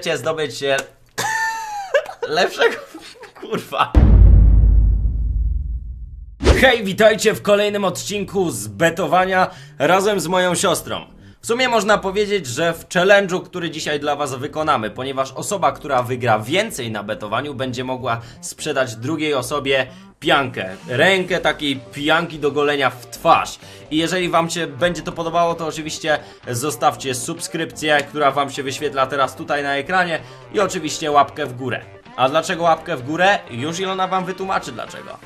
chcecie zdobyć e, lepszego... Kurwa. Hej, witajcie w kolejnym odcinku z betowania razem z moją siostrą. W sumie można powiedzieć, że w challenge'u, który dzisiaj dla Was wykonamy, ponieważ osoba, która wygra więcej na betowaniu, będzie mogła sprzedać drugiej osobie piankę. Rękę takiej pianki do golenia w twarz. I jeżeli Wam się będzie to podobało, to oczywiście zostawcie subskrypcję, która Wam się wyświetla teraz tutaj na ekranie i oczywiście łapkę w górę. A dlaczego łapkę w górę? Już Ilona Wam wytłumaczy dlaczego.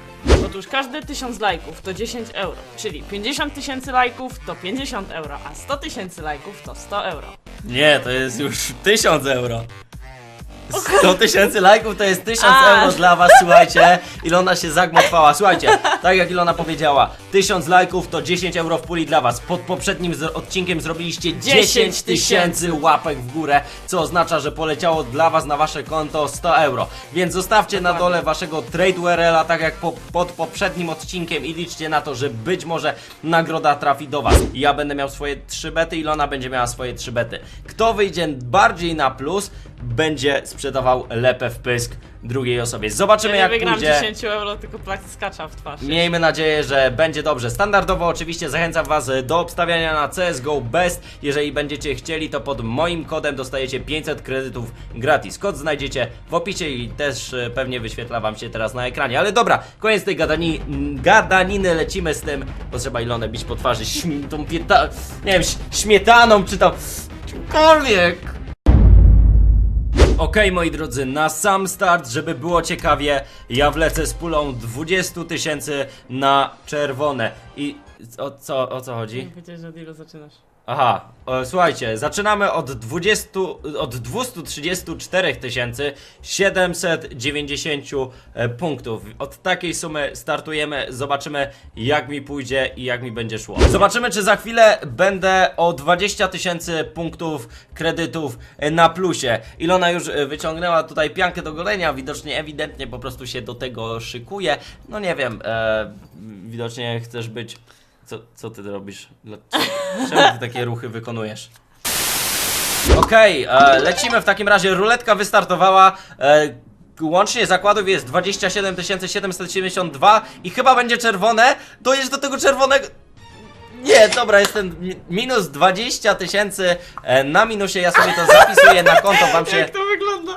Otóż każde 1000 lajków to 10 euro, czyli 50 tysięcy lajków to 50 euro, a 100 tysięcy lajków to 100 euro. Nie, to jest już 1000 euro. 100 tysięcy lajków to jest 1000 A. euro dla was, słuchajcie. Ilona się zagmatwała. Słuchajcie, tak jak Ilona powiedziała, 1000 lajków to 10 euro w puli dla was. Pod poprzednim odcinkiem zrobiliście 10 tysięcy łapek w górę, co oznacza, że poleciało dla was na wasze konto 100 euro. Więc zostawcie na dole waszego trade URL-a, tak jak po, pod poprzednim odcinkiem i liczcie na to, że być może nagroda trafi do was. Ja będę miał swoje 3 bety, Ilona będzie miała swoje 3 bety. Kto wyjdzie bardziej na plus, będzie sprzedawał lepę w pysk drugiej osobie. Zobaczymy Ja jak wygram pójdzie. 10 euro, tylko plak skacza w twarz. Miejmy nadzieję, że będzie dobrze. Standardowo oczywiście zachęcam Was do obstawiania na CSGO Best. Jeżeli będziecie chcieli, to pod moim kodem dostajecie 500 kredytów gratis. Kod znajdziecie w opisie i też e, pewnie wyświetla Wam się teraz na ekranie. Ale dobra, koniec tej gadani, gadaniny, lecimy z tym. Bo trzeba Ilonę bić po twarzy śm- tą pieta... nie wiem, śmietaną czy tam... czymkolwiek. Okej, moi drodzy, na sam start, żeby było ciekawie, ja wlecę z pulą 20 tysięcy na czerwone. I o co, o co chodzi? Wiedziałeś, że od ilu zaczynasz? Aha, e, słuchajcie, zaczynamy od 20, od 234 tysięcy 790 e, punktów. Od takiej sumy startujemy, zobaczymy jak mi pójdzie i jak mi będzie szło. Zobaczymy, czy za chwilę będę o 20 tysięcy punktów kredytów e, na plusie. Ilona już e, wyciągnęła tutaj piankę do golenia, widocznie, ewidentnie po prostu się do tego szykuje. No nie wiem, e, widocznie chcesz być... Co, co ty robisz? Dla- Czemu ty takie ruchy wykonujesz? Okej, e, lecimy w takim razie. Ruletka wystartowała. E, łącznie zakładów jest 27 772 i chyba będzie czerwone. Dojedź do tego czerwonego. Nie, dobra, jest ten mi- minus 20 tysięcy e, na minusie. Ja sobie to zapisuję na konto. Wam się. Jak to wygląda?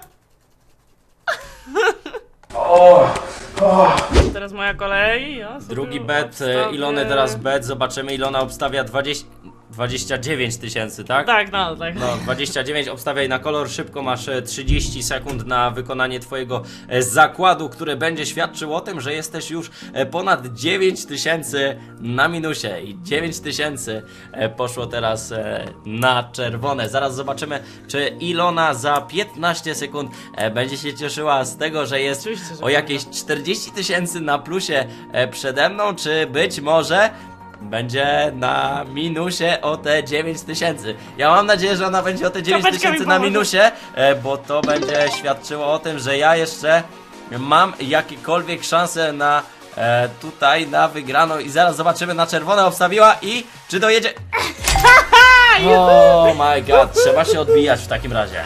Teraz moja kolej. Sobie Drugi bet, e, Ilony teraz bet. Zobaczymy. Ilona obstawia 20, 29 tysięcy, tak? Tak, no, tak. No, 29, obstawiaj na kolor, szybko masz e, 30 sekund na wykonanie Twojego e, zakładu, który będzie świadczył o tym, że jesteś już e, ponad 9 tysięcy na minusie i 9 tysięcy e, poszło teraz e, na czerwone. Zaraz zobaczymy, czy Ilona za 15 sekund e, będzie się cieszyła z tego, że jest Oczywiście, że o jakieś 40 tysięcy na plusie e, przede mną, czy być może będzie na minusie o te 9 tysięcy. Ja mam nadzieję, że ona będzie o te 9 Czapeczka mi tysięcy na pomoże. minusie, e, bo to będzie świadczyło o tym, że ja jeszcze mam jakiekolwiek szanse na e, tutaj na wygraną i zaraz zobaczymy na czerwone obstawiła i czy dojedzie... Oh my god, trzeba się odbijać w takim razie.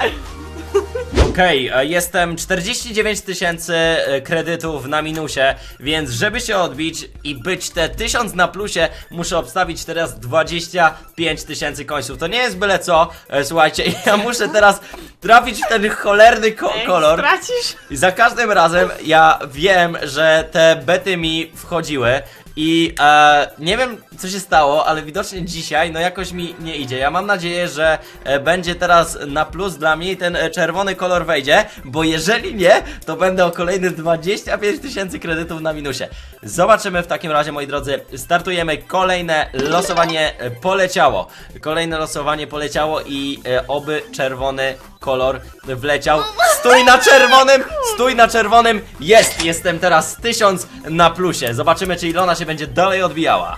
Okej, e, jestem 49 tysięcy e, kredytów na minusie, więc żeby się odbić i być te 1000 na plusie, muszę obstawić teraz 25 tysięcy końców. To nie jest byle co, e, słuchajcie, ja muszę teraz trafić w ten cholerny ko kolor. Stracisz? I za każdym razem ja wiem, że te bety mi wchodziły i e, nie wiem co się stało, ale widocznie dzisiaj no jakoś mi nie idzie. Ja mam nadzieję, że e, będzie teraz na plus dla mnie i ten e, czerwony kolor wejdzie, bo jeżeli nie, to będę o kolejne 25 tysięcy kredytów na minusie. Zobaczymy w takim razie, moi drodzy, startujemy kolejne losowanie e, poleciało. Kolejne losowanie poleciało i e, oby czerwony kolor wleciał. Stój na czerwonym! Stój na czerwonym! Jest! Jestem teraz 1000 na plusie. Zobaczymy, czy Ilona się będzie dalej odbijała.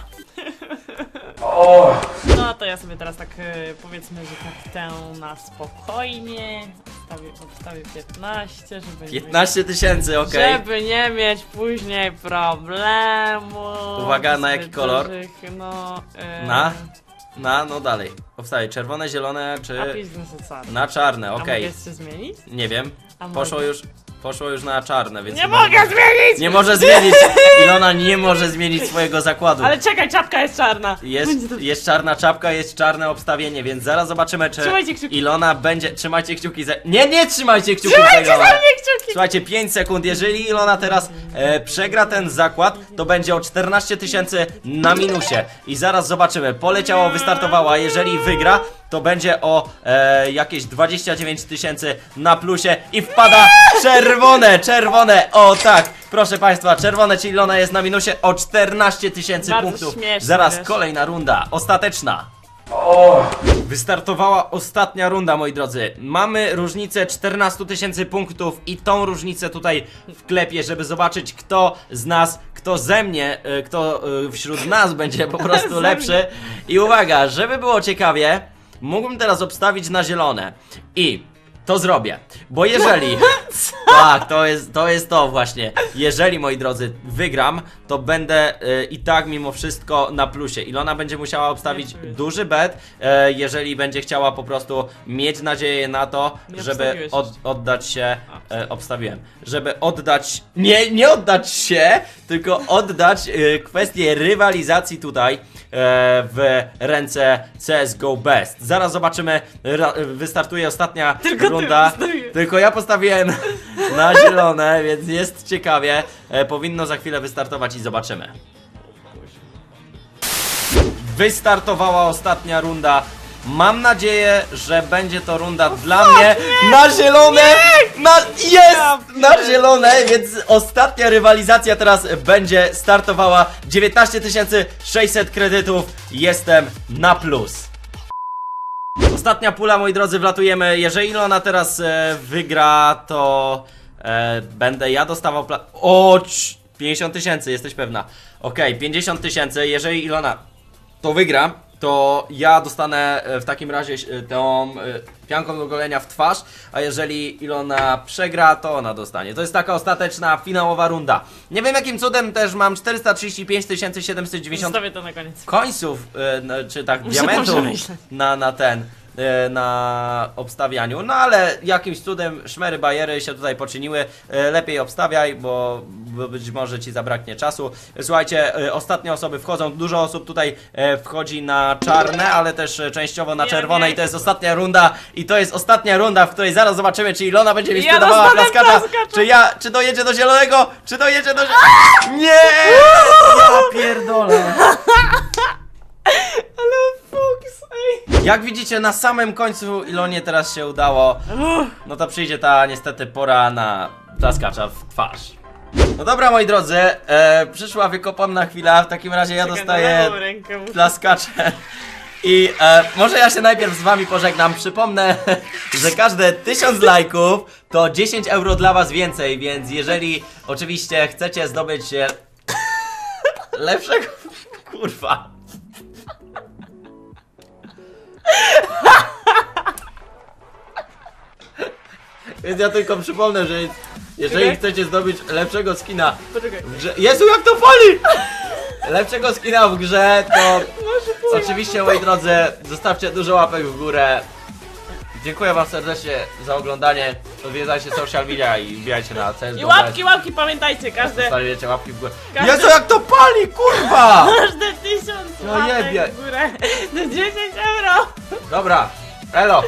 No to ja sobie teraz tak e, powiedzmy, że tak tę na spokojnie. Obstawię 15, żeby 15 tysięcy, okej. Żeby nie mieć później problemu. Uwaga, na jaki zbyt kolor? Dużych, no, e, Na? Na, no dalej. Obstawiaj, czerwone, zielone czy na czarne, A mogę jeszcze zmienić? Nie wiem. A Poszło mogę? już, poszło już na czarne, więc... Nie chyba mogę zmienić! Nie może zmienić! Ilona nie może zmienić swojego zakładu. Ale czekaj, czapka jest czarna. Jest, dobrze. jest czarna czapka, jest czarne obstawienie, więc zaraz zobaczymy, czy Trzymajcie kciuki. Ilona będzie... Trzymajcie kciuki za... Nie, nie trzymajcie kciuków za Trzymajcie Ilonę! za mnie kciuki! Słuchajcie, 5 sekund. Jeżeli Ilona teraz e, przegra ten zakład, to będzie o 14 tysięcy na minusie. I zaraz zobaczymy. Poleciało, wystartowała. Jeżeli wygra, to będzie o e, jakieś 29 tysięcy na plusie i wpada czerwone, czerwone. O tak, proszę Państwa, czerwone, czyli Ilona jest na minusie o 14 tysięcy Bardzo punktów. śmieszne, Zaraz wiesz. kolejna runda, ostateczna. Wystartowała ostatnia runda, moi drodzy. Mamy różnicę 14 tysięcy punktów i tą różnicę tutaj wklepię, żeby zobaczyć, kto z nas, kto ze mnie, e, kto e, wśród nas będzie po prostu lepszy. I uwaga, żeby było ciekawie, mógłbym teraz obstawić na zielone. I to zrobię, bo jeżeli. Tak, to jest, to jest to właśnie. Jeżeli, moi drodzy, wygram, to będę e, i tak mimo wszystko na plusie. Ilona będzie musiała obstawić duży bet, e, jeżeli będzie chciała po prostu mieć nadzieję na to, Nie żeby obstawiłeś od, jeszcze. oddać się. E, obstawiłem. Żeby oddać. Nie, nie oddać się, tylko oddać e, kwestię rywalizacji tutaj w ręce CSGO Best. Zaraz zobaczymy. Wystartuje ostatnia Tylko ty runda. Tylko ja postawiłem na zielone, więc jest ciekawie. E, powinno za chwilę wystartować i zobaczymy. Wystartowała ostatnia runda. Mam nadzieję, że będzie to runda dla mnie na zielone! Na, jest! Na zielone, więc ostatnia rywalizacja teraz będzie startowała. 19 600 kredytów. Jestem na plus. Ostatnia pula, moi drodzy, wlatujemy. Jeżeli Ilona teraz e, wygra, to e, będę ja dostawał pla... O, cz- 50 tysięcy, jesteś pewna. Okej, 50 tysięcy. Jeżeli Ilona to wygra, to ja dostanę e, w takim razie e, tą e, pianką do golenia w twarz, a jeżeli Ilona przegra, to ona dostanie. To jest taka ostateczna, finałowa runda. Nie wiem jakim cudem też mam 435 790 Zostawię to na koniec. końców, no, czy tak, Muszę diamentów na, na ten, na obstawianiu. No ale jakimś cudem szmery bajery się tutaj poczyniły. E, Lepiej obstawiaj, bo, być może ci zabraknie czasu. Słuchajcie, e, ostatnie osoby wchodzą. Dużo osób tutaj e, wchodzi na czarne, ale też e, częściowo na czerwone i to jest ostatnia runda. I to jest ostatnia runda, w której zaraz zobaczymy, czy Ilona będzie mi Ja sprzedawała plaskacza, plaskacza. czy ja, czy dojedzie do zielonego, czy dojedzie do zielonego. Nie! Ja pierdolę. Jak widzicie, na samym końcu Ilonie teraz się udało. No to przyjdzie ta niestety pora na plaskacza w twarz. No dobra, moi drodzy, e, przyszła wykopana chwila. W takim razie ja dostaję plaskacze. I e, może ja się najpierw z wami pożegnam. Przypomnę, że każde 1000 lajków to 10 euro dla was więcej, więc jeżeli oczywiście chcecie zdobyć e, lepszego. Kurwa. Więc ja tylko przypomnę, że jeżeli Czekaj. chcecie zdobyć lepszego skina Poczekaj. w grze... Jezu, jak to pali! Lepszego skina w grze, to oczywiście, moi drodzy, zostawcie dużo łapek w górę. Dziękuję wam serdecznie za oglądanie. Odwiedzajcie social media i wbijajcie na cel. I łapki, łapki, pamiętajcie, każde, Zostawiajcie łapki w górę. Każdy- Jezu, jak to pali, kurwa! każde tysiąc No łapek jebie. w górę to 10 euro. Dobra, elo.